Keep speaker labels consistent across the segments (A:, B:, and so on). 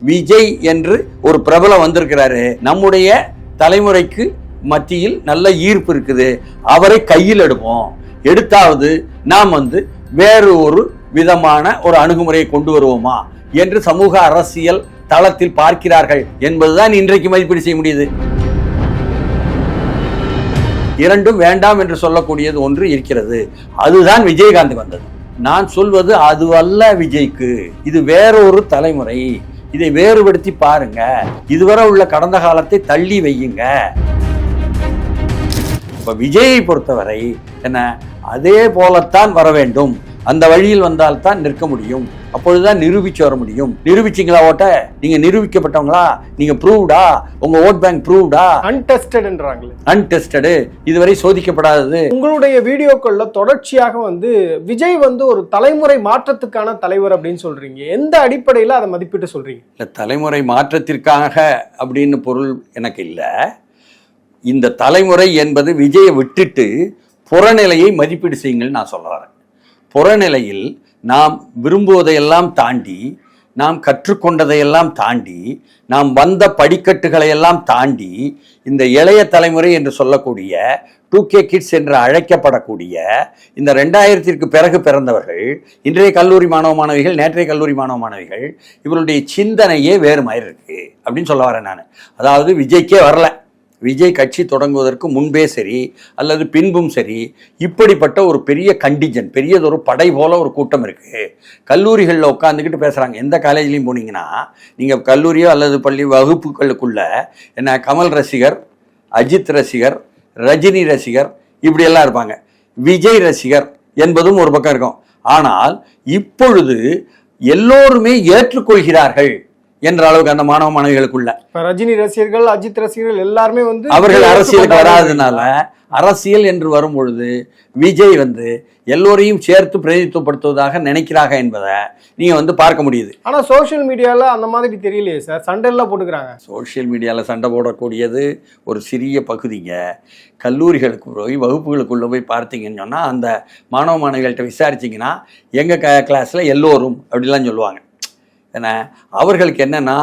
A: விஜய் என்று ஒரு பிரபலம் வந்திருக்கிறாரு. நம்முடைய தலைமுறைக்கு மத்தியில் நல்ல ஈர்ப்பு இருக்குது. அவரை கையில் எடுப்போம். எடுத்தாவது நாம் வந்து வேறு ஒரு விதமான ஒரு அணுகுமுறையை கொண்டு வருவோமா என்று சமூக அரசியல் தளத்தில் பார்க்கிறார்கள் என்பதுதான் இன்றைக்கு மதிப்பீடு செய்ய முடியுது. இரண்டும் வேண்டாம் என்று சொல்லக்கூடியது ஒன்று இருக்கிறது. அதுதான் விஜயகாந்த் வந்தது. நான் சொல்வது அது அல்ல விஜய்க்கு. இது வேறொரு தலைமுறை. இதை வேறுபடுத்தி பாருங்க. இதுவரை உள்ள கடந்த காலத்தை தள்ளி வையுங்க. இப்ப விஜயை பொறுத்தவரை என்ன? அதே போலத்தான் வர வேண்டும். அந்த வழியில் வந்தால்தான் நிற்க முடியும். அப்பொழுதுதான் நிரூபிச்சு வர முடியும். நிரூபிச்சிங்களா ஓட்ட? நீங்க நிரூபிக்கப்பட்டவங்களா? நீங்க ப்ரூவ்டா உங்க ஓட் பேங்க் ப்ரூவ்டா
B: அன்டெஸ்டட்ன்றாங்களே
A: அன்டெஸ்டடு இதுவரை சோதிக்கப்படாதது.
B: உங்களுடைய வீடியோக்கள்ல தொடர்ச்சியாக வந்து விஜய் வந்து ஒரு தலைமுறை மாற்றத்துக்கான தலைவர் அப்படின்னு சொல்றீங்க. எந்த அடிப்படையில அதை மதிப்பிட்டு சொல்றீங்க?
A: இந்த தலைமுறை மாற்றத்திற்காக அப்படின்னு பொருள் எனக்கு இல்லை. இந்த தலைமுறை என்பது விஜயை விட்டுட்டு புறநிலையை மதிப்பீடு செய்யுங்கள் நான் சொல்றேன் புறநிலையில் நாம் விரும்புவதையெல்லாம் தாண்டி நாம் கற்றுக்கொண்டதையெல்லாம் தாண்டி நாம் வந்த படிக்கட்டுகளை எல்லாம் தாண்டி இந்த இளைய தலைமுறை என்று சொல்லக்கூடிய டூ கே கிட்ஸ் என்று அழைக்கப்படக்கூடிய இந்த ரெண்டாயிரத்திற்கு பிறகு பிறந்தவர்கள் இன்றைய கல்லூரி மாணவ மாணவிகள் நேற்றைய கல்லூரி மாணவ மாணவிகள் இவருடைய சிந்தனையே வேறு மாதிரி இருக்குது அப்படின்னு சொல்ல வரேன் நான். அதாவது விஜய்க்கே வரல. விஜய் கட்சி தொடங்குவதற்கு முன்பே சரி அல்லது பின்பும் சரி இப்படிப்பட்ட ஒரு பெரிய கண்டிஜன் பெரியதொரு படை போல ஒரு கூட்டம் இருக்குது கல்லூரிகளில் உட்காந்துக்கிட்டு பேசுகிறாங்க எந்த காலேஜ்லேயும் போனீங்கன்னா நீங்கள் கல்லூரியோ அல்லது பள்ளி வகுப்புகளுக்குள்ள என்ன கமல் ரசிகர் அஜித் ரசிகர் ரஜினி ரசிகர் இப்படியெல்லாம் இருப்பாங்க. விஜய் ரசிகர் என்பதும் ஒரு பக்கம் இருக்கும். ஆனால் இப்பொழுது எல்லோருமே ஏற்றுக்கொள்கிறார்கள். என்ற அளவுக்கு அந்த மாணவ மாணவிகளுக்குள்ள.
B: இப்ப ரஜினி ரசிகர்கள் அஜித் ரசிகர்கள் எல்லாருமே வந்து
A: அவர்கள் அரசியலுக்கு. வராதனால அரசியல் என்று வரும் பொழுது விஜய் வந்து எல்லோரையும் சேர்த்து பிரதிநிதித்துவப்படுத்துவதாக நினைக்கிறாங்க என்பதை நீங்க வந்து பார்க்க முடியுது.
B: ஆனா சோஷியல் மீடியால அந்த மாதிரி தெரியலையே சார். சண்டைலாம் போட்டுக்கிறாங்க.
A: சோஷியல் மீடியாவில் சண்டை போடக்கூடியது ஒரு சிறிய பகுதிங்க. கல்லூரிகளுக்கு போய் வகுப்புகளுக்குள்ள போய் பார்த்தீங்கன்னு சொன்னால் அந்த மாணவ மாணவிகள்கிட்ட விசாரிச்சிங்கன்னா எங்கள் க கிளாஸில் எல்லோரும் அப்படிலாம் சொல்லுவாங்க. ஏன்னா அவர்களுக்கு என்னென்னா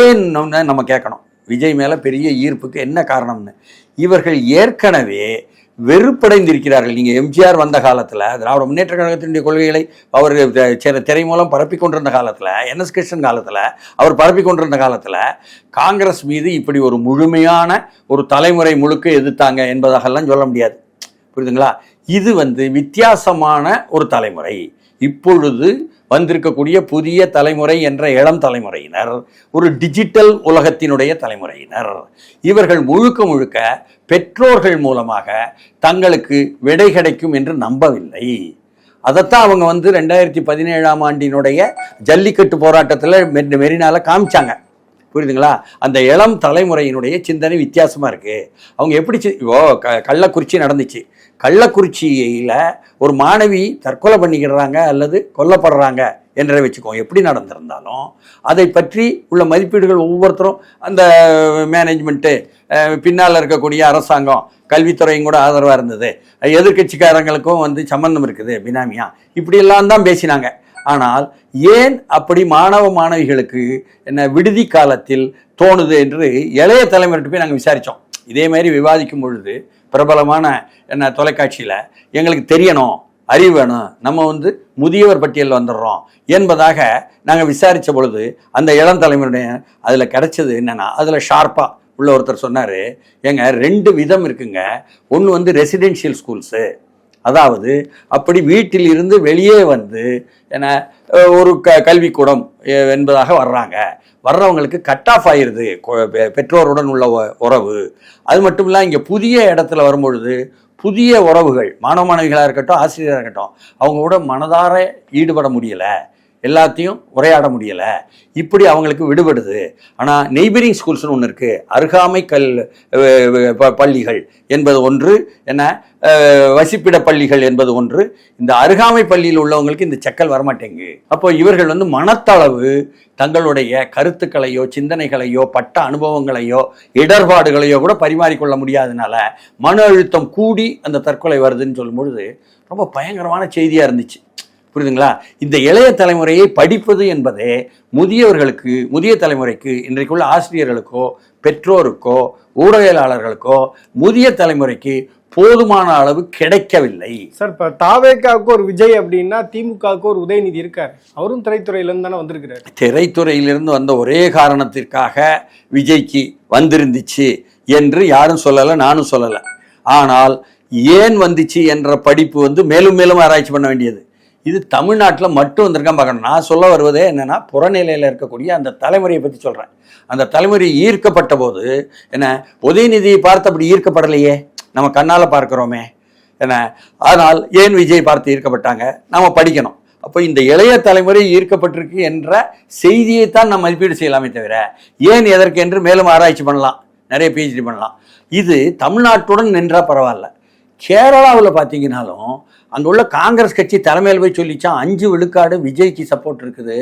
A: ஏன் நம்ம கேட்கணும். விஜய் மேலே பெரிய ஈர்ப்புக்கு என்ன காரணம்னு. இவர்கள் ஏற்கனவே வெறுப்படைந்திருக்கிறார்கள். நீங்கள் எம்ஜிஆர் வந்த காலத்தில் திராவிட முன்னேற்ற கழகத்தினுடைய கொள்கைகளை அவர் திரை மூலம் பரப்பி கொண்டிருந்த காலத்தில் என்எஸ் கிருஷ்ணன் காலத்தில் அவர் பரப்பி கொண்டிருந்த காலத்தில் காங்கிரஸ் மீது இப்படி ஒரு முழுமையான ஒரு தலைமுறை முழுக்க எதிர்த்தாங்க என்பதாகலாம் சொல்ல முடியாது. புரியுதுங்களா? இது வந்து வித்தியாசமான ஒரு தலைமுறை. இப்பொழுது வந்திருக்கக்கூடிய புதிய தலைமுறை என்ற இளம் தலைமுறையினர் ஒரு டிஜிட்டல் உலகத்தினுடைய தலைமுறையினர். இவர்கள் முழுக்க முழுக்க பெற்றோர்கள் மூலமாக தங்களுக்கு விடை கிடைக்கும் என்று நம்பவில்லை. அதைத்தான் அவங்க வந்து ரெண்டாயிரத்தி பதினேழாம் ஆண்டினுடைய ஜல்லிக்கட்டு போராட்டத்தில் மெ- மெரினால காமிச்சாங்க. புரியுதுங்களா? அந்த இளம் தலைமுறையினுடைய சிந்தனை வித்தியாசமாக இருக்குது அவங்க எப்படி ஓ க கள்ளக்குறிச்சி நடந்துச்சு. கள்ளக்குறிச்சியில் ஒரு மாணவி தற்கொலை பண்ணிக்கிறாங்க அல்லது கொல்லப்படுறாங்க என்ற வச்சுக்கோ எப்படி நடந்திருந்தாலும் அதை பற்றி உள்ள மதிப்பீடுகள் ஒவ்வொருத்தரும் அந்த மேனேஜ்மெண்ட்டு பின்னால் இருக்கக்கூடிய அரசாங்கம் கல்வித்துறையும் கூட ஆதரவாக இருந்தது. எதிர்க்கட்சிக்காரங்களுக்கும் வந்து சம்மந்தம் இருக்குது பினாமியா. இப்படியெல்லாம் தான் பேசினாங்க. ஆனால் ஏன் அப்படி மாணவ மாணவிகளுக்கு என்ன விடுதி காலத்தில் தோணுது என்று இளைய தலைமுறைட்டு போய் நாங்கள் விசாரித்தோம் இதே மாதிரி விவாதிக்கும் பொழுது பிரபலமான என்ன தொலைக்காட்சியில் எங்களுக்கு தெரியணும் அறிவு வேணும். நம்ம வந்து முதியவர் பட்டியல் வந்துடுறோம் என்பதாக நாங்கள் விசாரித்த பொழுது அந்த இளம் தலைமுறையுடைய அதில் கிடைச்சது என்னென்னா அதில் ஷார்ப்பாக உள்ள ஒருத்தர் சொன்னார் ஏங்க ரெண்டு விதம் இருக்குங்க. ஒன்று வந்து ரெசிடென்ஷியல் ஸ்கூல்ஸு அதாவது அப்படி வீட்டில் இருந்து வெளியே வந்து என்ன ஒரு க கல்விக்கூடம் என்பதாக வர்றாங்க. வர்றவங்களுக்கு கட் ஆஃப் ஆயிடுது கொ- பெ- பெற்றோருடன் உள்ள உறவு. அது மட்டும் இல்லை இங்கே புதிய இடத்துல வரும்பொழுது புதிய உறவுகள் மாணவ மாணவிகளாக இருக்கட்டும் ஆசிரியராக இருக்கட்டும் அவங்க கூட மனதார ஈடுபட முடியலை. எல்லாத்தையும் உரையாட முடியலை. இப்படி அவங்களுக்கு விடுபடுது. ஆனால் நெய்பரிங் ஸ்கூல்ஸ்னு ஒன்று இருக்குது அருகாமை கல் ப- பள்ளிகள் என்பது ஒன்று. என்ன? வசிப்பிட பள்ளிகள் என்பது ஒன்று. இந்த அருகாமை பள்ளியில் உள்ளவங்களுக்கு இந்த செக்கல் வரமாட்டேங்கு அப்போ இவர்கள் வந்து மனத்தளவு தங்களுடைய கருத்துக்களையோ சிந்தனைகளையோ பட்ட அனுபவங்களையோ இடர்பாடுகளையோ கூட பரிமாறிக்கொள்ள முடியாதனால மன அழுத்தம் கூடி அந்த தற்கொலை வருதுன்னு சொல்லும்பொழுது ரொம்ப பயங்கரமான செய்தியாக இருந்துச்சு. புரியுதுங்களா? இந்த இளைய தலைமுறையை படிப்பது என்பதே முதியவர்களுக்கு முதிய தலைமுறைக்கு இன்றைக்குள்ள ஆசிரியர்களுக்கோ பெற்றோருக்கோ ஊடகவியலாளர்களுக்கோ முதிய தலைமுறைக்கு போதுமான அளவு கிடைக்கவில்லை.
B: சார் இப்ப தாவேக்காவுக்கு ஒரு விஜய் அப்படின்னா திமுகவுக்கு ஒரு உதயநிதி இருக்காரு. அவரும் திரைத்துறையில இருந்து தானே வந்திருக்கிறாரு.
A: திரைத்துறையிலிருந்து வந்த ஒரே காரணத்திற்காக விஜய்க்கு வந்திருந்துச்சு என்று யாரும் சொல்லலை நானும் சொல்லலை. ஆனால் ஏன் வந்துச்சு என்ற படிப்பு வந்து மேலும் மேலும் ஆராய்ச்சி பண்ண வேண்டியது. இது தமிழ்நாட்டில் மட்டும் வந்திருக்கான் பார்க்கணும். நான் சொல்ல வருவதே என்னென்னா புறநிலையில் இருக்கக்கூடிய அந்த தலைமுறையை பற்றி சொல்கிறேன் அந்த தலைமுறை ஈர்க்கப்பட்ட போது என்ன உதயநிதியை பார்த்து அப்படி ஈர்க்கப்படலையே? நம்ம கண்ணால் பார்க்குறோமே. என்ன ஆனால் ஏன் விஜய் பார்த்து ஈர்க்கப்பட்டாங்க? நாம் படிக்கணும். அப்போ இந்த இளைய தலைமுறை ஈர்க்கப்பட்டிருக்கு என்ற செய்தியைத்தான் நம்ம மதிப்பீடு செய்யலாமே தவிர ஏன் எதற்கு என்று மேலும் ஆராய்ச்சி பண்ணலாம். நிறைய பிஹெச்டி பண்ணலாம். இது தமிழ்நாட்டுடன் நின்றால் பரவாயில்ல. கேரளாவில் பார்த்தீங்கன்னாலும் அங்கே உள்ள காங்கிரஸ் கட்சி தலைமையில் போய் சொல்லிச்சான் அஞ்சு விழுக்காடு விஜய்க்கு சப்போர்ட் இருக்குது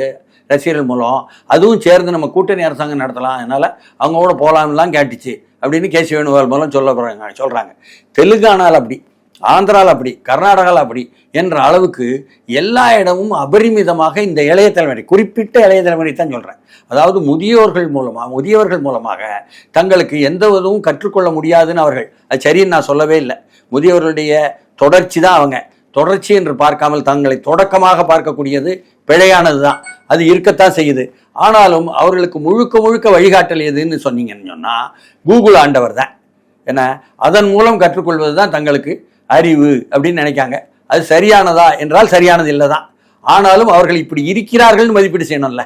A: ரசிகர்கள் மூலம். அதுவும் சேர்ந்து நம்ம கூட்டணி அரசாங்கம் நடத்தலாம். அதனால் அவங்க கூட போகலாம்லாம் கேட்டுச்சு. அப்படின்னு கேசி வேணுகோபால் மூலம் சொல்ல போகிறாங்க சொல்கிறாங்க தெலுங்கானாவில் அப்படி ஆந்திராவில் அப்படி கர்நாடகாவில் அப்படி என்ற அளவுக்கு எல்லா இடமும் அபரிமிதமாக இந்த இளைய தலைமுறை குறிப்பிட்ட இளைய தலைமுறை தான் சொல்கிறேன் அதாவது முதியோர்கள் மூலமாக முதியவர்கள் மூலமாக தங்களுக்கு எந்த உதவும் கற்றுக்கொள்ள முடியாதுன்னு அவர்கள் அது சரின்னு நான் சொல்லவே இல்லை. முதியவர்களுடைய தொடர்ச்சி தான் அவங்க. தொடர்ச்சி என்று பார்க்காமல் தங்களை தொடக்கமாக பார்க்கக்கூடியது பிழையானது தான் அது இருக்கத்தான் செய்யுது. ஆனாலும் அவர்களுக்கு முழுக்க முழுக்க வழிகாட்டல் எதுன்னு சொன்னீங்கன்னு சொன்னால் கூகுள் ஆண்டவர் தான். ஏன்னா அதன் மூலம் கற்றுக்கொள்வது தான் தங்களுக்கு அறிவு அப்படின்னு நினைக்காங்க. அது சரியானதா என்றால் சரியானது இல்லை தான் ஆனாலும் அவர்கள் இப்படி இருக்கிறார்கள் மதிப்பீடு செய்யணும்ல.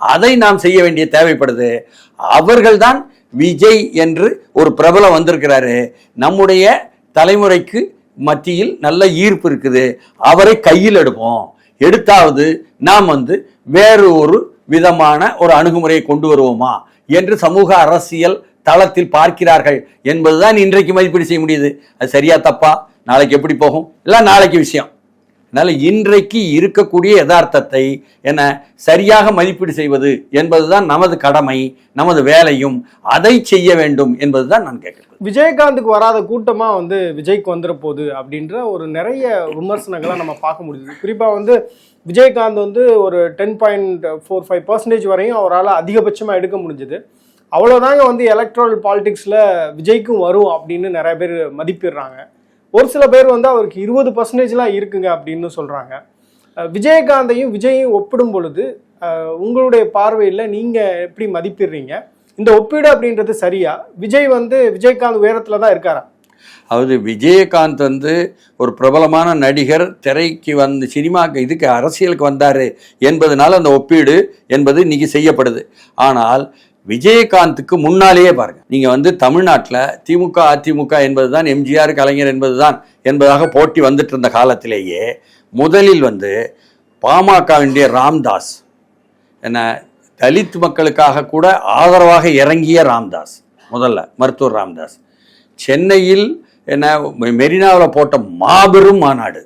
A: அதை நாம் செய்ய வேண்டிய தேவைப்படுது. அவர்கள்தான் விஜய் என்று ஒரு பிரபலம் வந்திருக்கிறாரு. நம்முடைய தலைமுறைக்கு மத்தியில் நல்ல ஈர்ப்பு இருக்குது. அவரை கையில் எடுப்போம். எடுத்தாவது நாம் வந்து வேறு ஒரு விதமான ஒரு அணுகுமுறையை கொண்டு வருவோமா? என்று சமூக அரசியல் தளத்தில் பார்க்கிறார்கள் என்பதுதான் இன்றைக்கு மதிப்பீடு செய்ய முடியுது. அது சரியா தப்பா? நாளைக்கு எப்படி போகும்? இல்லை நாளைக்கு விஷயம். அதனால இன்றைக்கு இருக்கக்கூடிய யதார்த்தத்தை என்ன சரியாக மதிப்பீடு செய்வது என்பதுதான் நமது கடமை நமது வேலையும். அதை செய்ய வேண்டும் என்பதுதான் நான் கேட்கிறேன்
B: விஜயகாந்துக்கு வராத கூட்டமா வந்து விஜய்க்கு வந்துட போகுது அப்படின்ற ஒரு நிறைய விமர்சனங்களை நம்ம பார்க்க முடியுது. குறிப்பா வந்து விஜயகாந்த் வந்து ஒரு ten point four five percentage வரையும் அவரால் அதிகபட்சமாக எடுக்க முடிஞ்சது. அவ்வளோதாங்க வந்து எலக்ட்ரல் பாலிடிக்ஸில் விஜய்க்கும் வரும் அப்படின்னு நிறைய பேர் மதிப்பிடுறாங்க. ஒரு சில பேர் வந்து அவருக்கு இருபது பர்சன்டேஜ்லாம் இருக்குங்க அப்படின்னு சொல்கிறாங்க விஜயகாந்தையும் விஜயையும் ஒப்பிடும் பொழுது உங்களுடைய பார்வையில் நீங்கள் எப்படி மதிப்பிடுறீங்க? இந்த ஒப்பீடு அப்படின்றது சரியா? விஜய் வந்து விஜயகாந்த் உயரத்தில் தான் இருக்காரா?
A: அதாவது விஜயகாந்த் வந்து ஒரு பிரபலமான நடிகர் திரைக்கு வந்து சினிமாக்கு இதுக்கு அரசியலுக்கு வந்தார் என்பதனால அந்த ஒப்பீடு என்பது இன்னைக்கு செய்யப்படுது. ஆனால் விஜயகாந்துக்கு முன்னாலேயே பாருங்க. நீங்க வந்து தமிழ்நாட்டில் திமுக அதிமுக என்பதுதான் எம்ஜிஆர் கலைஞர் என்பதுதான் என்பதாக போட்டி வந்துட்டு இருந்த காலத்திலேயே முதலில் வந்து பாமகவினுடைய ராம்தாஸ் என்ன தலித் மக்களுக்காக கூட ஆதரவாக இறங்கிய ராம்தாஸ் முதல்ல மருத்துவர் ராம்தாஸ். சென்னையில் என்ன மெரினாவில் போட்ட மாபெரும் மாநாடு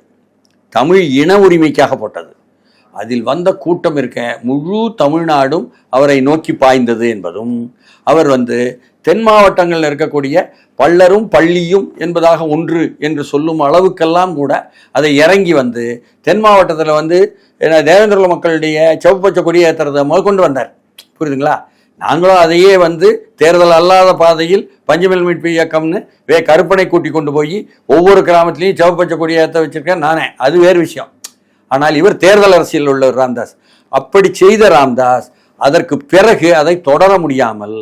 A: தமிழ் இன உரிமைக்காக போட்டது. அதில் வந்த கூட்டம் இருக்க முழு தமிழ்நாடும் அவரை நோக்கி பாய்ந்தது என்பதும் அவர் வந்து தென் மாவட்டங்களில் இருக்கக்கூடிய பள்ளரும் பள்ளியும் என்பதாக ஒன்று என்று சொல்லும் அளவுக்கெல்லாம் கூட அதை இறங்கி வந்து தென் மாவட்டத்தில் வந்து என்ன தேவேந்திரகுல மக்களுடைய செவப்பச்ச கொடி ஏற்றுறதை முதற்கொண்டு வந்தார். புரியுதுங்களா? நாங்களும் அதையே வந்து தேர்தல் அல்லாத பாதையில் பஞ்சமில் மீட்பு இயக்கம்னு வே கருப்பனை கூட்டி கொண்டு போய் ஒவ்வொரு கிராமத்துலேயும் சிவப்பச்ச கொடி ஏற்ற வச்சிருக்கேன் நானே. அது வேறு விஷயம். ஆனால் இவர் தேர்தல் அரசியல் உள்ள ராம்தாஸ். அப்படி செய்த ராம்தாஸ் அதற்கு பிறகு அதை தொடர முடியாமல்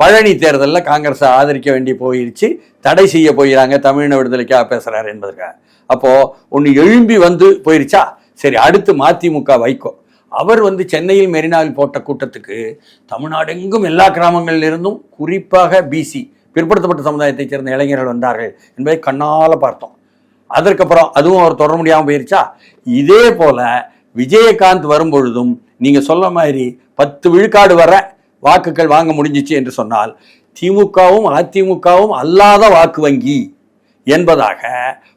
A: பழனி தேர்தலில் காங்கிரஸை ஆதரிக்க வேண்டி போயிருச்சு தடை செய்ய போயிறாங்க தமிழின விடுதலைக்காக பேசுகிறார் என்பதற்காக. அப்போது ஒன்று எழும்பி வந்து போயிருச்சா? சரி அடுத்து மதிமுக வைக்கோ அவர் வந்து சென்னையில் மெரினாவில் போட்ட கூட்டத்துக்கு தமிழ்நாடு எங்கும் எல்லா கிராமங்களில் இருந்தும் குறிப்பாக பிசி பிற்படுத்தப்பட்ட சமுதாயத்தைச் சேர்ந்த இளைஞர்கள் வந்தார்கள் என்பதை கண்ணால் பார்த்தோம். அதற்கப்புறம் அதுவும் அவர் தொடர முடியாமல் போயிருச்சா? இதே போல விஜயகாந்த் வரும்பொழுதும் நீங்க சொல்ல மாதிரி பத்து விழுக்காடு வர வாக்குகள் வாங்க முடிஞ்சிச்சு என்று சொன்னால் திமுகவும் அதிமுகவும் அல்லாத வாக்கு வங்கி என்பதாக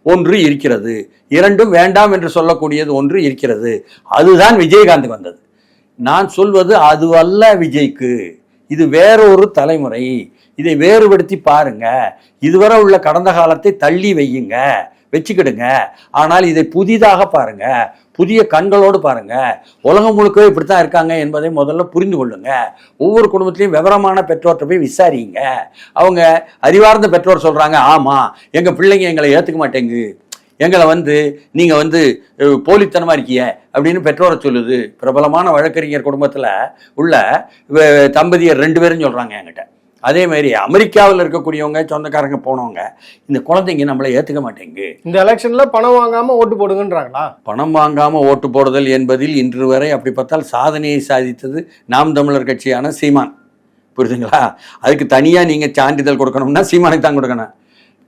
A: ஒன்று இருக்கிறது. இரண்டும் வேண்டாம் என்று சொல்லக்கூடியது ஒன்று இருக்கிறது. அதுதான் விஜயகாந்த் வந்தது. நான் சொல்வது அது அல்ல விஜய்க்கு. இது வேறொரு தலைமுறை. இதை வேறுபடுத்தி பாருங்க. இதுவரை உள்ள கடந்த காலத்தை தள்ளி வையுங்க. வச்சுக்கிடுங்க. ஆனால் இதை புதிதாக பாருங்க. புதிய கண்களோடு பாருங்க. உலகம் முழுக்கவே இப்படித்தான் இருக்காங்க என்பதை முதல்ல புரிந்து கொள்ளுங்க. ஒவ்வொரு குடும்பத்திலையும் விவரமான பெற்றோர்கிட்ட போய் விசாரிங்க. அவங்க அறிவார்ந்த பெற்றோர் சொல்றாங்க ஆமா எங்க பிள்ளைங்க எங்களை ஏத்துக்க மாட்டேங்கு எங்களை வந்து நீங்கள் வந்து போலித்தனமாக இருக்கிய அப்படின்னு பெற்றோரை சொல்லுது. பிரபலமான வழக்கறிஞர் குடும்பத்தில் உள்ள தம்பதியர் ரெண்டு பேரும் சொல்கிறாங்க என்கிட்ட. அதே மாதிரி அமெரிக்காவில் இருக்கக்கூடியவங்க சொந்தக்காரங்க போனவங்க இந்த குழந்தைங்க நம்மளை ஏத்துக்க மாட்டேங்கு
B: இந்த எலெக்ஷன்ல பணம் வாங்காம ஓட்டு போடுங்கன்றாங்களா?
A: பணம் வாங்காம ஓட்டு போடுதல் என்பதில் இன்று வரை அப்படி பார்த்தால் சாதனையை சாதித்தது நாம் தமிழர் கட்சியான சீமான். புரியுதுங்களா? அதுக்கு தனியாக நீங்கள் சான்றிதழ் கொடுக்கணும்னா சீமானுக்கு தான் கொடுக்கணும்.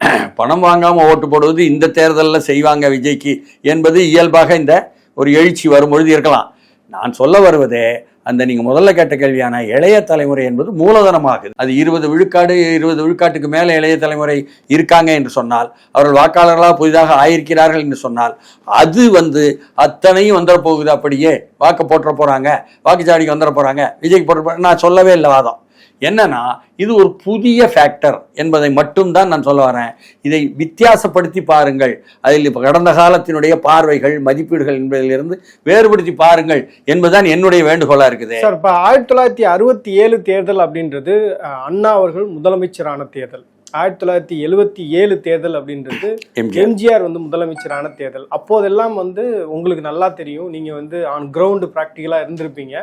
A: பணம் வாங்காம ஓட்டு போடுவது இந்த தேர்தலில் செய்வாங்க விஜய்க்கு என்பது இயல்பாக இந்த ஒரு எழுச்சி வரும்பொழுது இருக்கலாம். நான் சொல்ல வருவதே அந்த நீங்க முதல்ல கேட்ட கேள்வியான இளைய தலைமுறை என்பது மூலதனமாகுது. அது இருபது விழுக்காடு இருபது விழுக்காட்டுக்கு மேலே இளைய தலைமுறை இருக்காங்க என்று சொன்னால் அவர்கள் வாக்காளர்களாக புதிதாக ஆயிருக்கிறார்கள் என்று சொன்னால் அது வந்து அத்தனையும் வந்துட போகுது அப்படியே. வாக்கு போட்டுற போறாங்க வாக்குச்சாவடிக்கு வந்துட போறாங்க விஜய்க்கு போட்டு நான் சொல்லவே இல்லை வாதம். என்னன்னா இது ஒரு புதிய ஃபேக்டர் என்பதை மட்டும்தான் நான் சொல்ல வரேன். இதை வித்தியாசப்படுத்தி பாருங்கள். அதில் இப்ப கடந்த காலத்தினுடைய பார்வைகள் மதிப்பீடுகள் என்பதிலிருந்து வேறுபடுத்தி பாருங்கள் என்பதுதான் என்னுடைய வேண்டுகோளா இருக்குது.
B: சார் இப்ப ஆயிரத்தி தொள்ளாயிரத்தி அறுபத்தி ஏழு தேர்தல் அப்படின்றது அண்ணா அவர்கள் முதலமைச்சரான தேர்தல். ஆயிரத்தி தொள்ளாயிரத்தி எழுவத்தி ஏழு தேர்தல் அப்படின்றது
A: எம்ஜிஆர்
B: வந்து முதலமைச்சரான தேர்தல். அப்போதெல்லாம் வந்து உங்களுக்கு நல்லா தெரியும். நீங்க வந்து ஆன் கிரவுண்டு ப்ராக்டிக்கலா இருந்திருப்பீங்க.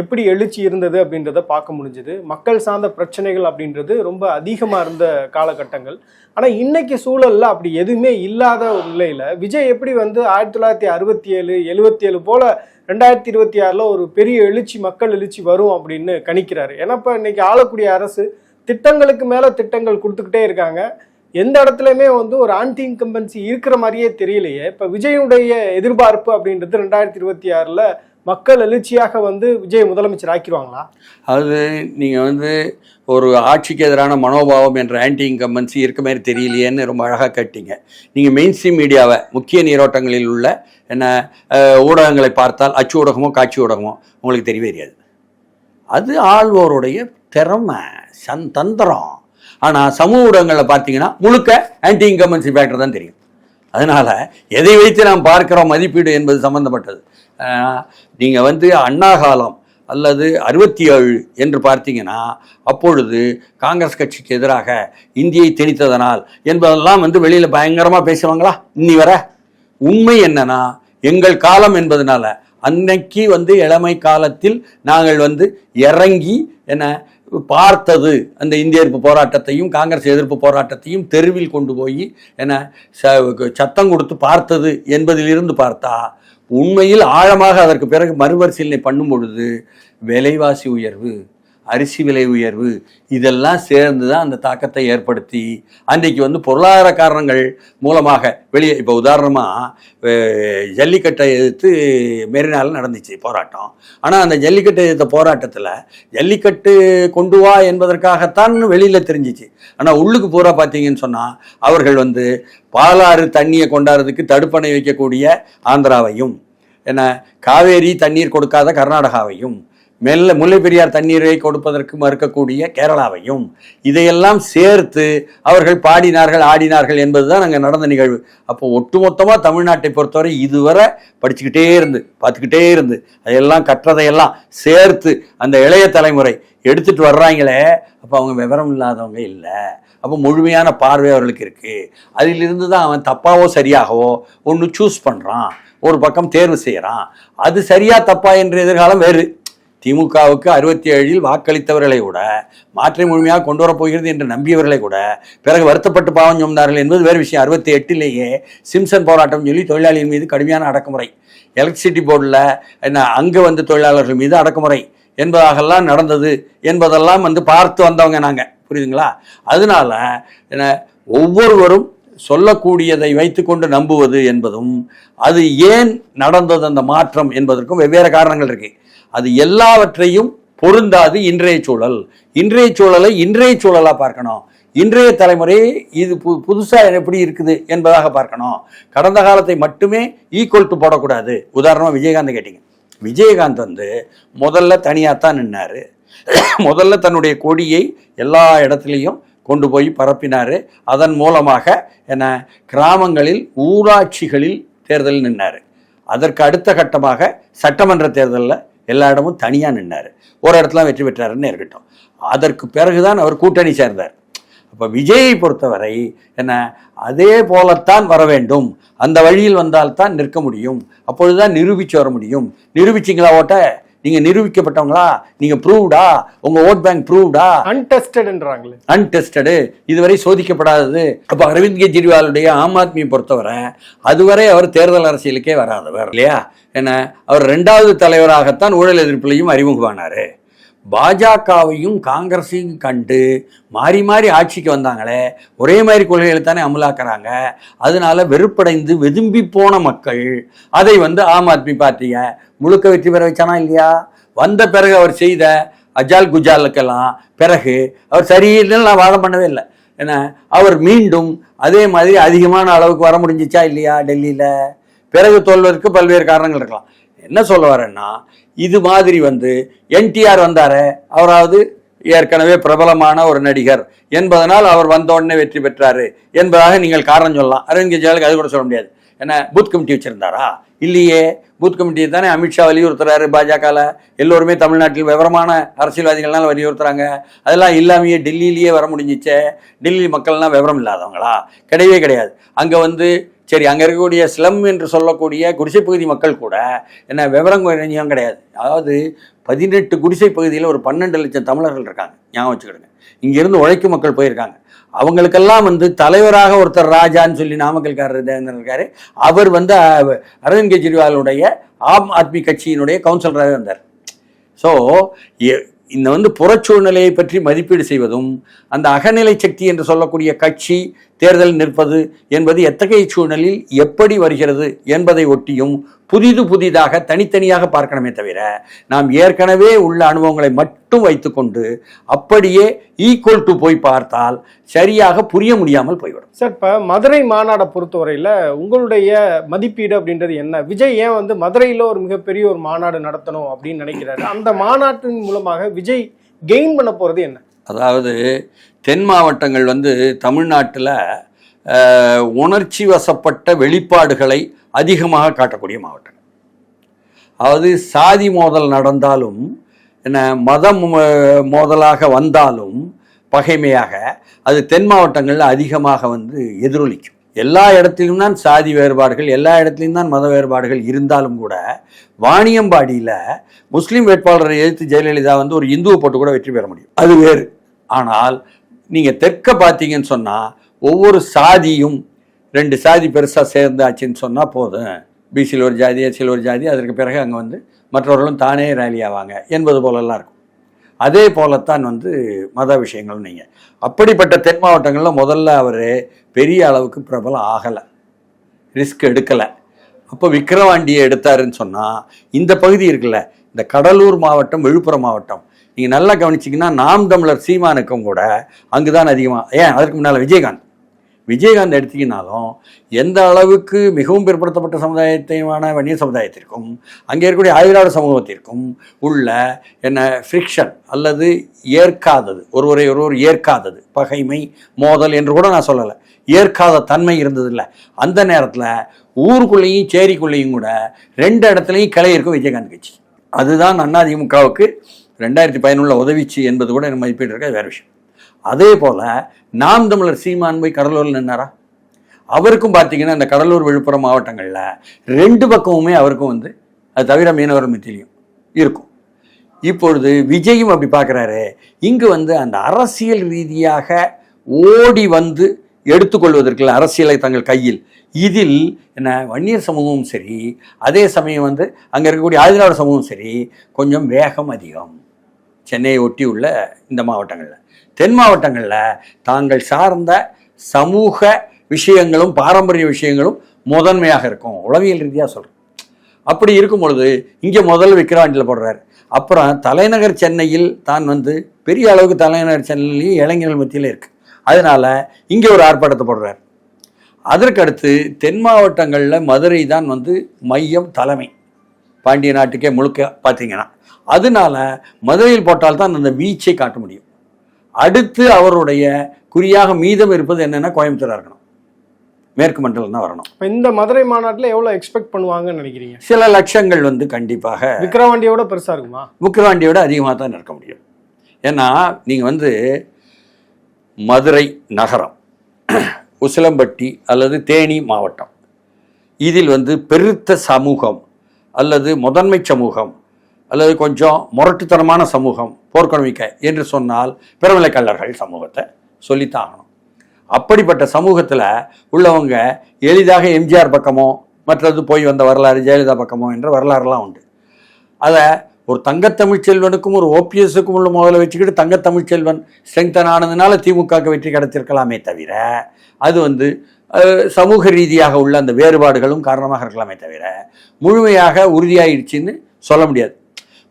B: எப்படி எழுச்சி இருந்தது அப்படின்றத பார்க்க முடிஞ்சது. மக்கள் சார்ந்த பிரச்சனைகள் அப்படின்றது ரொம்ப அதிகமாக இருந்த காலகட்டங்கள். ஆனால் இன்னைக்கு சூழலில் அப்படி எதுவுமே இல்லாத ஒரு நிலையில் விஜய் எப்படி வந்து ஆயிரத்தி தொள்ளாயிரத்தி அறுபத்தி ஏழு எழுபத்தி ஏழு போல ரெண்டாயிரத்தி இருபத்தி ஆறில் ஒரு பெரிய எழுச்சி மக்கள் எழுச்சி வரும் அப்படின்னு கணிக்கிறாரு. ஏன்னா இப்போ இன்னைக்கு ஆளக்கூடிய அரசு திட்டங்களுக்கு மேலே திட்டங்கள் கொடுத்துக்கிட்டே இருக்காங்க. எந்த இடத்துலையுமே வந்து ஒரு ஆன்டி இன்கம்பன்சி இருக்கிற மாதிரியே தெரியலையே. இப்போ விஜயனுடைய எதிர்பார்ப்பு அப்படின்றது ரெண்டாயிரத்தி இருபத்தி ஆறில் மக்கள் எழுச்சியாக வந்து விஜய் முதலமைச்சர் ஆக்கிடுவாங்களா?
A: அது நீங்கள் வந்து ஒரு ஆட்சிக்கு எதிரான மனோபாவம் என்ற ஆன்டி இன்கம்பன்சி இருக்க மாதிரி தெரியலையேன்னு ரொம்ப அழகாக கேட்டீங்க. நீங்கள் மெயின் ஸ்ட்ரீம் மீடியாவை முக்கிய நீரோட்டங்களில் உள்ள என்ன ஊடகங்களை பார்த்தால் அச்சு ஊடகமோ காட்சி ஊடகமோ உங்களுக்கு தெரியவே தெரியாது. அது ஆழ்வோருடைய திறமை சந் தந்திரம். ஆனால் சமூக ஊடகங்களில் பார்த்தீங்கன்னா முழுக்க ஆன்டி இன்கம்பன்சி ஃபேக்டர் தான் தெரியும். அதனால் எதை வைத்து நாம் பார்க்கிறோம் மதிப்பீடு என்பது சம்மந்தப்பட்டது நீங்கள் வந்து அண்ணா காலம் அல்லது அறுபத்தி ஏழு என்று பார்த்தீங்கன்னா அப்பொழுது காங்கிரஸ் கட்சிக்கு எதிராக இந்தியை திணித்ததனால் என்பதெல்லாம் வந்து வெளியில் பயங்கரமாக பேசுவாங்களா? இன்னி வர உண்மை என்னன்னா எங்கள் காலம் என்பதனால அன்னைக்கு வந்து இளமை காலத்தில் நாங்கள் வந்து இறங்கி என்ன பார்த்தது. அந்த இந்திய எதிர்ப்பு போராட்டத்தையும் காங்கிரஸ் எதிர்ப்பு போராட்டத்தையும் தெருவில் கொண்டு போய் என்ன ச- சத்தம் கொடுத்து பார்த்தது என்பதிலிருந்து பார்த்தா உண்மையில் ஆழமாக அதற்கு பிறகு மறுபரிசீலனை பண்ணும் பொழுது விலைவாசி உயர்வு அரிசி விலை உயர்வு இதெல்லாம் சேர்ந்து தான் அந்த தாக்கத்தை ஏற்படுத்தி அன்றைக்கு வந்து பொருளாதார காரணங்கள் மூலமாக வெளியே இப்போ உதாரணமாக ஜல்லிக்கட்டை எதிர்த்து மெரினால நடந்துச்சு போராட்டம். ஆனால் அந்த ஜல்லிக்கட்டை எதிர்த்த போராட்டத்தில் ஜல்லிக்கட்டு கொண்டு வா என்பதற்காகத்தான் வெளியில் தெரிஞ்சிச்சு. ஆனால் உள்ளுக்கு பூரா பார்த்தீங்கன்னு சொன்னால் அவர்கள் வந்து பாலாறு தண்ணியை கொண்டாடுறதுக்கு தடுப்பணை வைக்கக்கூடிய ஆந்திராவையும் என்ன காவேரி தண்ணீர் கொடுக்காத கர்நாடகாவையும் மெல்ல முல்லை பெரியார் தண்ணீரை கொடுப்பதற்கு மறுக்கக்கூடிய கேரளாவையும் இதையெல்லாம் சேர்த்து அவர்கள் பாடினார்கள் ஆடினார்கள் என்பதுதான் அங்கே நடந்த நிகழ்வு. அப்போ ஒட்டுமொத்தமாக தமிழ்நாட்டை பொறுத்தவரை இதுவரை படிச்சுக்கிட்டே இருந்து பார்த்துக்கிட்டே இருந்து அதையெல்லாம் கற்றதையெல்லாம் சேர்த்து அந்த இளைய தலைமுறை எடுத்துட்டு வர்றாங்களே அப்போ அவங்க விவரம் இல்லாதவங்க இல்லை. அப்போ முழுமையான பார்வை அவர்களுக்கு இருக்குது அதிலிருந்து தான் அவன் தப்பாவோ சரியாகவோ ஒன்று சூஸ் பண்ணுறான் ஒரு பக்கம் தேர்வு செய்கிறான் அது சரியா தப்பா என்ற எதிர்காலம் வேறு. திமுகவுக்கு அறுபத்தி ஏழில் வாக்களித்தவர்களை கூட மாற்றை முழுமையாக கொண்டு வரப்போகிறது என்று நம்பியவர்களை கூட பிறகு வருத்தப்பட்டு பாவம் சொன்னார்கள் என்பது வேறு விஷயம். அறுபத்தி எட்டிலேயே சிம்சன் போராட்டம் சொல்லி தொழிலாளிகள் மீது கடுமையான அடக்குமுறை. எலக்ட்ரிசிட்டி போர்டில் என்ன அங்கே வந்து தொழிலாளர்கள் மீது அடக்குமுறை என்பதாகலாம் நடந்தது என்பதெல்லாம் வந்து பார்த்து வந்தவங்க நாங்கள் புரியுதுங்களா? அதனால என்ன ஒவ்வொருவரும் சொல்லக்கூடியதை வைத்துக்கொண்டு நம்புவது என்பதும் அது ஏன் நடந்தது அந்த மாற்றம் என்பதற்கும் வெவ்வேறு காரணங்கள் இருக்குது அது எல்லாவற்றையும் பொருந்தாது இன்றைய சூழல். இன்றைய சூழலை இன்றைய சூழலாக பார்க்கணும். இன்றைய தலைமுறை இது பு புதுசாக எப்படி இருக்குது என்பதாக பார்க்கணும். கடந்த காலத்தை மட்டுமே ஈக்குவல் டு போடக்கூடாது. உதாரணமாக விஜயகாந்த் கேட்டிங்க. விஜயகாந்த் வந்து முதல்ல தனியாக தான் நின்னார். முதல்ல தன்னுடைய கொடியை எல்லா இடத்துலையும் கொண்டு போய் பரப்பினார். அதன் மூலமாக என்ன கிராமங்களில் ஊராட்சிகளில் தேர்தல் நின்னார். அதற்கு அடுத்த கட்டமாக சட்டமன்ற தேர்தலில் எல்லா இடமும் தனியாக நின்னார். ஒரு இடத்துல வெற்றி பெற்றாருன்னு இருக்கட்டும் அதற்கு பிறகுதான் அவர் கூட்டணி சேர்ந்தார். அப்போ விஜயை பொறுத்தவரை என்ன அதே போலத்தான் வர வேண்டும். அந்த வழியில் வந்தால்தான் நிற்க முடியும். அப்பொழுதுதான் நிரூபிச்சு வர முடியும். நிரூபிச்சிங்களா ஓட்ட? நீங்கள் நிரூபிக்கப்பட்டவங்களா? நீங்கள் ப்ரூவ்டா உங்கள் ஓட் பேங்க் ப்ரூவ்டா
B: அன்டெஸ்டட்ன்றாங்களே
A: அன்டெஸ்டடு இதுவரை சோதிக்கப்படாதது. அப்போ அரவிந்த் கெஜ்ரிவாலுடைய ஆம் ஆத்மியை பொறுத்தவரை அதுவரை அவர் தேர்தல் அரசியலுக்கே வராதவர் இல்லையா? என்ன? அவர் ரெண்டாவது தலைவராகத்தான் ஊழல் எதிர்ப்பிலையும் அறிமுகமானார். பாஜகவையும் காங்கிரஸையும் கண்டு மாறி மாறி ஆட்சிக்கு வந்தாங்களே ஒரே மாதிரி கொள்கைகளை தானே அமலாக்குறாங்க. அதனால வெறுப்படைந்து வெதும்பி போன மக்கள் அதை வந்து ஆம் ஆத்மி பார்ட்டியை முழுக்க வெற்றி பெற வச்சானா இல்லையா? வந்த பிறகு அவர் செய்த அஜால் குஜாலுக்கெல்லாம் பிறகு அவர் சரியில்லைன்னு நான் வாதம் பண்ணவே இல்லை. ஏன்னா அவர் மீண்டும் அதே மாதிரி அதிகமான அளவுக்கு வர முடிஞ்சிச்சா இல்லையா டெல்லியில்? பிறகு தோல்வதற்கு பல்வேறு காரணங்கள் இருக்கலாம். என்ன சொல்ல வரேன்னா இது மாதிரி வந்து என்டிஆர் வந்தாரு அவராவது ஏற்கனவே பிரபலமான ஒரு நடிகர். என்பதனால் அவர் வந்த உடனே வெற்றி பெற்றாரு என்பதாக நீங்கள் காரணம் சொல்லலாம். அரவிந்த் கெஜ்ரிவாலுக்கு அது கூட சொல்ல முடியாது. என்ன பூத் கமிட்டி வச்சிருந்தாரா? இல்லையே. பூத் கமிட்டியை தானே அமித்ஷா வலியுறுத்துறாரு பாஜகவில் எல்லோருமே தமிழ்நாட்டில் விவரமான அரசியல்வாதிகள்லாம் வலியுறுத்துறாங்க. அதெல்லாம் இல்லாமையே டெல்லியிலேயே வர முடிஞ்சிச்சே. டெல்லி மக்கள்லாம் விவரம் இல்லாதவங்களா? கிடையவே கிடையாது. அங்கே வந்து சரி அங்கே இருக்கக்கூடிய ஸ்லம் என்று சொல்லக்கூடிய குடிசை பகுதி மக்கள் கூட என்ன விவரம் கொஞ்சம் கிடையாது. அதாவது பதினெட்டு குடிசை பகுதியில் ஒரு பன்னெண்டு லட்சம் தமிழர்கள் இருக்காங்க. ஞாபகம் வச்சுக்கிடுங்க. இங்கேருந்து உழைக்கும் மக்கள் போயிருக்காங்க. அவங்களுக்கெல்லாம் வந்து தலைவராக ஒருத்தர் ராஜான்னு சொல்லி நாமக்கல்காரர் தேவேந்திரன் இருக்காரு. அவர் வந்து அரவிந்த் கெஜ்ரிவாலுடைய ஆம் ஆத்மி கட்சியினுடைய கவுன்சிலராக வந்தார் ஸோ இந்த வந்து புறச்சூழ்நிலையை பற்றி மதிப்பீடு செய்வதும் அந்த அகநிலை சக்தி என்று சொல்லக்கூடிய கட்சி தேர்தல் நிற்பது என்பது எத்தகைய சூழ்நிலையில் எப்படி வருகிறது என்பதை ஒட்டியும் புதிது புதிதாக தனித்தனியாக பார்க்கணுமே தவிர நாம் ஏற்கனவே உள்ள அனுபவங்களை மட்டும் வைத்துக்கொண்டு அப்படியே ஈக்குவல் டு போய் பார்த்தால் சரியாக புரிய முடியாமல் போய்விடும்.
B: சார் இப்போ மதுரை மாநாடை பொறுத்தவரையில் உங்களுடைய மதிப்பீடு அப்படின்றது என்ன? விஜய் ஏன் வந்து மதுரையில் ஒரு மிகப்பெரிய ஒரு மாநாடு நடத்தணும் அப்படின்னு நினைக்கிறாரு? அந்த மாநாட்டின் மூலமாக விஜய் கெயின் பண்ண போகிறது என்ன?
A: அதாவது தென் மாவட்டங்கள் வந்து தமிழ்நாட்டில் உணர்ச்சி வசப்பட்ட வெளிப்பாடுகளை அதிகமாக காட்டக்கூடிய மாவட்டம் அதாவது சாதி மோதல் நடந்தாலும் என்ன மதம் மோதலாக வந்தாலும் பகைமையாக அது தென் மாவட்டங்களில் அதிகமாக வந்து எதிரொலிக்கும். எல்லா இடத்திலும் தான் சாதி வேறுபாடுகள் எல்லா இடத்துலையும் தான் மத வேறுபாடுகள் இருந்தாலும் கூட வாணியம்பாடியில் முஸ்லீம் வேட்பாளரை எதிர்த்து ஜெயலலிதா வந்து ஒரு இந்துவை போட்டு கூட வெற்றி பெற முடியும். அது வேறு. ஆனால் நீங்கள் தெற்க பார்த்தீங்கன்னு சொன்னால் ஒவ்வொரு சாதியும் ரெண்டு சாதி பெருசாக சேர்ந்தாச்சுன்னு சொன்னால் போதும். பிசியில் ஒரு ஜாதி எஸ்சியில் ஒரு ஜாதி அதற்கு பிறகு அங்கே வந்து மற்றவர்களும் தானே ரேலி ஆவாங்க என்பது போலெல்லாம் இருக்கும். அதே போலத்தான் வந்து மத விஷயங்கள் நீங்கள் அப்படிப்பட்ட தென் மாவட்டங்களில் முதல்ல அவர் பெரிய அளவுக்கு பிரபலம் ஆகலை. ரிஸ்க் எடுக்கலை. அப்போ விக்கிரவாண்டியை எடுத்தாருன்னு சொன்னால் இந்த பகுதி இருக்குல்ல இந்த கடலூர் மாவட்டம் விழுப்புரம் மாவட்டம் நீங்கள் நல்லா கவனிச்சிங்கன்னா நாம் தமிழர் சீமானுக்கும் கூட அங்கு தான் அதிகமாக ஏன்? அதற்கு முன்னால் விஜயகாந்த். விஜயகாந்த் எடுத்தீங்கன்னாலும் எந்த அளவுக்கு மிகவும் பிற்படுத்தப்பட்ட சமுதாயத்தையுமான வன்னிய சமுதாயத்திற்கும் அங்கே இருக்கக்கூடிய ஆயுராட சமூகத்திற்கும் உள்ள என்ன ஃப்ரிக்ஷன் அல்லது ஏற்காதது ஒருவரை ஒருவர் ஏற்காதது பகைமை மோதல் என்று கூட நான் சொல்லலை. ஏற்காத தன்மை இருந்ததில்ல. அந்த நேரத்தில் ஊருக்குள்ளேயும் சேரிக்குள்ளேயும் கூட ரெண்டு இடத்துலையும் கிளை இருக்கும் விஜயகாந்த் கட்சி. அதுதான் அதிமுகவுக்கு ரெண்டாயிரத்தி பதினொன்றில் உதவிச்சு என்பது கூட எனக்கு மதிப்பீடு இருக்க வேறு விஷயம். அதே போல் நாம் தமிழர் சீமான் போய் கடலூரில் நின்னாரா? அவருக்கும் பார்த்தீங்கன்னா இந்த கடலூர் விழுப்புரம் மாவட்டங்களில் ரெண்டு பக்கமுமே அவருக்கும் வந்து அது தவிர மீனவர் மத்தியிலையும் இருக்கும். இப்பொழுது விஜயும் அப்படி பார்க்குறாரு. இங்கு வந்து அந்த அரசியல் ரீதியாக ஓடி வந்து எடுத்துக்கொள்வதற்குள்ள அரசியலை தங்கள் கையில். இதில் என்ன வன்னியர் சமூகமும் சரி அதே சமயம் வந்து அங்கே இருக்கக்கூடிய ஆதிராவிட சமூகமும் சரி கொஞ்சம் வேகம் அதிகம். சென்னையை ஒட்டி உள்ள இந்த மாவட்டங்களில். தென் மாவட்டங்களில் தாங்கள் சார்ந்த சமூக விஷயங்களும் பாரம்பரிய விஷயங்களும் முதன்மையாக இருக்கும். உளவியல் ரீதியாக சொல்கிறேன் அப்படி இருக்கும் பொழுது இங்கே முதல்ல விக்கிரவாண்டியில் போடுறாரு. அப்புறம் தலைநகர் சென்னையில் தான் வந்து பெரிய அளவுக்கு தலைநகர் சென்னையிலேயே இளைஞர்கள் மத்தியில் இருக்குது அதனால் இங்கே ஒரு ஆர்ப்பாட்டத்தை போடுறாரு. அதற்கடுத்து தென் மாவட்டங்களில் மதுரை தான் வந்து மையம் தலைமை. பாண்டிய நாட்டுக்கே முழுக்க பார்த்தீங்கன்னா அதனால மதுரையில் போட்டால்தான் அந்த வீச்சை காட்ட முடியும். அடுத்து அவருடைய குறியாக மீதம் இருப்பது என்னன்னா கோயம்புத்தூரா இருக்கணும். மேற்கு மண்டலம் தான் வரணும்.
B: இப்ப இந்த மதுரை மாநாட்டுல எவ்வளவு எக்ஸ்பெக்ட் பண்ணுவாங்கன்னு நினைக்கிறீங்க?
A: சில லட்சங்கள் வந்து கண்டிப்பாக
B: விக்கிரவாண்டியோட பெருசா இருக்குமா?
A: விக்கிரவாண்டியோட அதிகமாக தான் இருக்க முடியும். ஏன்னா நீங்கள் வந்து மதுரை நகரம் உசிலம்பட்டி அல்லது தேனி மாவட்டம் இதில் வந்து பெருத்த சமூகம் அல்லது முதன்மை சமூகம் அல்லது கொஞ்சம் முரட்டுத்தனமான சமூகம் போர்க்கொணமிக்க என்று சொன்னால் பிறவிலைக்கல்லர்கள் சமூகத்தை சொல்லித்தான் ஆகணும் அப்படிப்பட்ட சமூகத்தில் உள்ளவங்க எளிதாக எம்ஜிஆர் பக்கமோ மற்றது போய் வந்த வரலாறு ஜெயலலிதா பக்கமோ என்ற வரலாறுலாம் உண்டு. அதை ஒரு தங்கத்தமிழ்ச்செல்வனுக்கும் ஒரு ஓபிஎஸ்ஸுக்கும் உள்ள முதல்ல வச்சுக்கிட்டு தங்கத்தமிழ்ச்செல்வன் ஸ்ட்ரெங்தன் ஆனதுனால திமுகவுக்கு வெற்றி கிடைச்சிருக்கலாமே தவிர அது வந்து சமூக ரீதியாக உள்ள அந்த வேறுபாடுகளும் காரணமாக இருக்கலாமே தவிர முழுமையாக உறுதியாயிடுச்சின்னு சொல்ல முடியாது.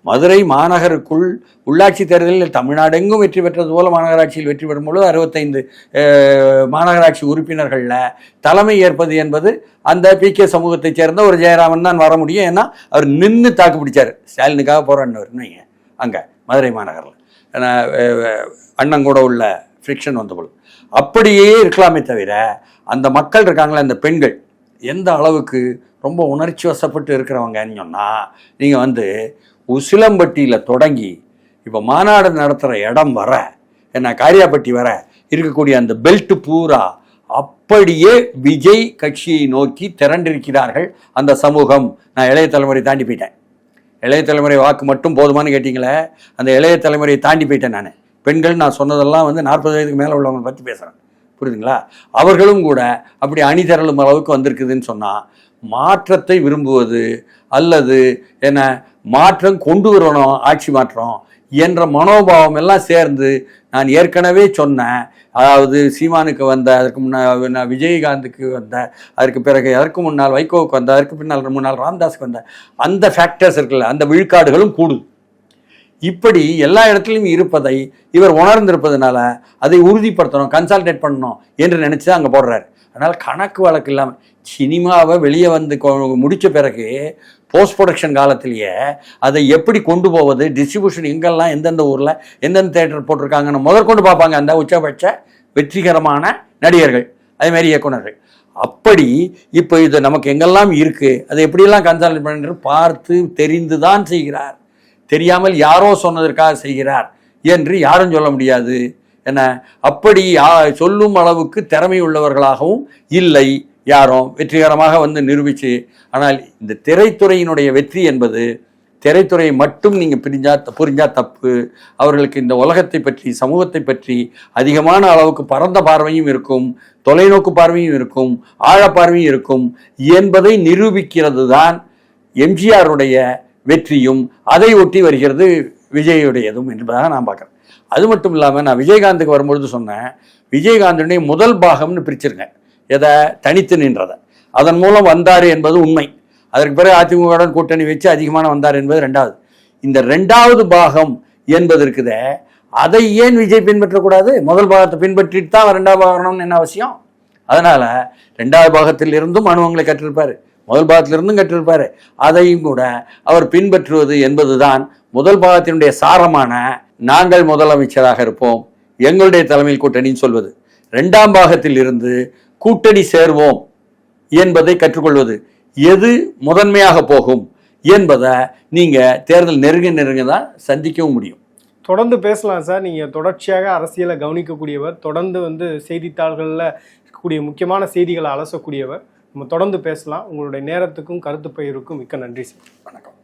A: மதுரை மாநகருக்குள் உள்ளாட்சி தேர்தலில் தமிழ்நாடெங்கும் வெற்றி பெற்றது போல மாநகராட்சியில் வெற்றி பெறும் பொழுது அறுபத்தைந்து மாநகராட்சி உறுப்பினர்களில் தலைமை ஏற்பது என்பது அந்த பி கே சமூகத்தைச் சேர்ந்த ஒரு ஜெயராமன் தான் வர முடியும். ஏன்னா அவர் நின்று தாக்கு பிடிச்சார். ஸ்டாலினுக்காக போராடினவர். அங்கே மதுரை மாநகரில். அண்ணங்கூட அண்ணன் கூட உள்ள ஃப்ரிக்ஷன் வந்த பொழுது. அப்படியே இருக்கலாமே தவிர அந்த மக்கள் இருக்காங்களே அந்த பெண்கள் எந்த அளவுக்கு ரொம்ப உணர்ச்சி வசப்பட்டு இருக்கிறவங்கன்னு சொன்னால் நீங்கள் வந்து உசிலம்பட்டியில் தொடங்கி இப்போ மாநாடு நடத்துகிற இடம் வர என்ன காரியாப்பட்டி வர இருக்கக்கூடிய அந்த பெல்ட் பூரா அப்படியே விஜய் கட்சியை நோக்கி திரண்டிருக்கிறார்கள் அந்த சமூகம். நான் இளைய தலைமுறை தாண்டி போயிட்டேன். இளைய தலைமுறை வாக்கு மட்டும் போதுமான்னு கேட்டிங்களே அந்த இளைய தலைமுறையை தாண்டி போயிட்டேன் நான். பெண்கள் நான் சொன்னதெல்லாம் வந்து நாற்பது வயதுக்கு மேலே உள்ளவங்களை பற்றி பேசுகிறேன் புரியுதுங்களா? அவர்களும் கூட அப்படி அணிதிரளும் அளவுக்கு வந்திருக்குதுன்னு சொன்னால் மாற்றத்தை விரும்புவது அல்லது என்ன மாற்றம் கொண்டு வரணும் ஆட்சி மாற்றம் என்ற மனோபாவம் எல்லாம் சேர்ந்து நான் ஏற்கனவே சொன்னேன். அதாவது சீமானுக்கு வந்த அதற்கு முன்னால் விஜயகாந்துக்கு வந்த அதற்கு பிறகு அதற்கு முன்னால் வைகோவுக்கு வந்த அதற்கு பின்னால் முன்னால் ராம்தாஸுக்கு வந்த அந்த ஃபேக்டர்ஸ் இருக்குல்ல அந்த விழுக்காடுகளும் கூடுது இப்படி எல்லா இடத்துலையும் இருப்பதை இவர் உணர்ந்திருப்பதனால அதை உறுதிப்படுத்தணும் கன்சால்டேட் பண்ணணும் என்று நினச்சி தான் அங்கே போடுறாரு. அதனால் கணக்கு வழக்கு இல்லாமல் சினிமாவை வெளியே வந்து கொ- பிறகு போஸ்ட் ப்ரொடக்ஷன் காலத்திலேயே அதை எப்படி கொண்டு போவது டிஸ்ட்ரிபியூஷன் எங்கெல்லாம் எந்தெந்த ஊரில் எந்தெந்த தேட்டர் போட்டிருக்காங்கன்னு முதற்கொண்டு பார்ப்பாங்க அந்த உச்சபட்ச வெற்றிகரமான நடிகர்கள். அதே மாதிரி இயக்குனர்கள் அப்படி இப்போ இது நமக்கு எங்கெல்லாம் இருக்குது அதை எப்படியெல்லாம் கன்சால்டேட் பண்ணுறது பார்த்து தெரிந்து தான் செய்கிறார். தெரியாமல் யாரோ சொன்னதற்காக செய்கிறார் என்று யாரும் சொல்ல முடியாது. என்ன? அப்படி சொல்லும் அளவுக்கு திறமை உள்ளவர்களாகவும் இல்லை. யாரும் வெற்றிகரமாக வந்து நிரூபிச்சு ஆனால் இந்த திரைத்துறையினுடைய வெற்றி என்பது திரைத்துறையை மட்டும் நீங்கள் பிரிஞ்சா புரிஞ்சா தப்பு. அவர்களுக்கு இந்த உலகத்தை பற்றி சமூகத்தை பற்றி அதிகமான அளவுக்கு பரந்த பார்வையும் இருக்கும் தொலைநோக்கு பார்வையும் இருக்கும் ஆழ பார்வையும் இருக்கும் என்பதை நிரூபிக்கிறது தான் எம்ஜிஆருடைய வெற்றியும் அதை ஒட்டி வருகிறது விஜயுடையதும் என்பதாக நான் பார்க்குறேன். அது மட்டும் இல்லாமல் நான் விஜயகாந்துக்கு வரும்பொழுது சொன்னேன் விஜயகாந்தனுடைய முதல் பாகம்னு பிரிச்சிருங்க. எதை? தனித்து நின்றதை. அதன் மூலம் வந்தார் என்பது உண்மை. அதற்கு பிறகு அதிமுகவுடன் கூட்டணி வச்சு அதிகமான வந்தார் என்பது ரெண்டாவது. இந்த ரெண்டாவது பாகம் என்பது இருக்குதே அதை ஏன் விஜய் பின்பற்றக்கூடாது? முதல் பாகத்தை பின்பற்றிட்டு தான் ரெண்டாவது பாகம் என்ன அவசியம்? அதனால ரெண்டாவது பாகத்தில் இருந்தும் அனுபவங்களை கற்றிருப்பார். முதல் பாகத்திலிருந்தும் கற்றிருப்பாரு. அதையும் கூட அவர் பின்பற்றுவது என்பதுதான் முதல் பாகத்தினுடைய சாரமான நாங்கள் முதலமைச்சராக இருப்போம். எங்களுடைய தலைமையில் கூட்டணின்னு சொல்வது. ரெண்டாம் பாகத்தில் இருந்து கூட்டணி சேர்வோம் என்பதை கற்றுக்கொள்வது. எது முதன்மையாக போகும் என்பதை நீங்க தேர்தல் நெருங்க நெருங்க தான் சந்திக்கவும் முடியும்.
B: தொடர்ந்து பேசலாம் சார். நீங்க தொடர்ச்சியாக அரசியலை கவனிக்கக்கூடியவர் தொடர்ந்து வந்து செய்தித்தாள்களில் இருக்கக்கூடிய முக்கியமான செய்திகளை அலசக்கூடியவர். நம்ம தொடர்ந்து பேசலாம். உங்களுடைய நேரத்துக்கும் கருத்து பயிருக்கும் மிக்க நன்றி சார்.
A: வணக்கம்.